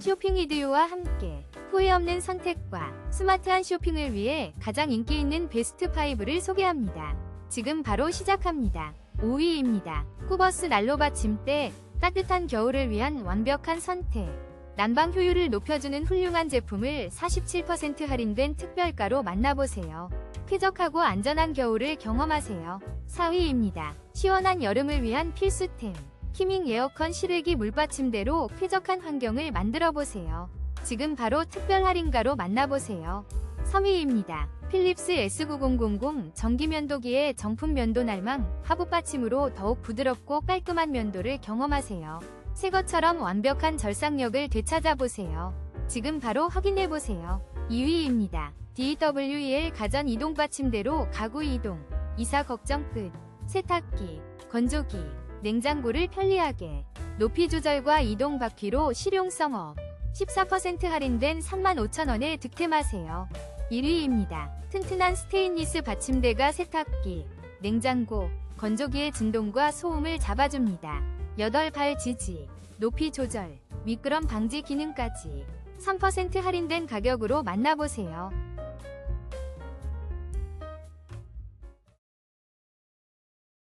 쇼핑 이디오와 함께 후회 없는 선택과 스마트한 쇼핑을 위해 가장 인기 있는 베스트 5를 소개합니다. 지금 바로 시작합니다. 5위입니다. 쿠버스 난로 받침대 따뜻한 겨울을 위한 완벽한 선택. 난방 효율을 높여주는 훌륭한 제품을 47% 할인된 특별가로 만나보세요. 쾌적하고 안전한 겨울을 경험하세요. 4위입니다. 시원한 여름을 위한 필수템. 키밍 에어컨 실외기 물받침대로 쾌적한 환경을 만들어 보세요. 지금 바로 특별 할인가로 만나보세요. 3위입니다. 필립스 S9000 전기 면도기의 정품 면도 날망 하부 받침으로 더욱 부드럽고 깔끔한 면도를 경험하세요. 새 것처럼 완벽한 절삭력을 되찾아보세요. 지금 바로 확인해보세요. 2위입니다. DWEL 가전 이동 받침대로 가구 이동, 이사 걱정 끝, 세탁기, 건조기, 냉장고를 편리하게, 높이 조절과 이동 바퀴로 실용성 업, 14% 할인된 35,000원에 득템하세요. 1위입니다. 튼튼한 스테인리스 받침대가 세탁기, 냉장고, 건조기의 진동과 소음을 잡아줍니다. 8발 지지, 높이 조절, 미끄럼 방지 기능까지 3% 할인된 가격으로 만나보세요.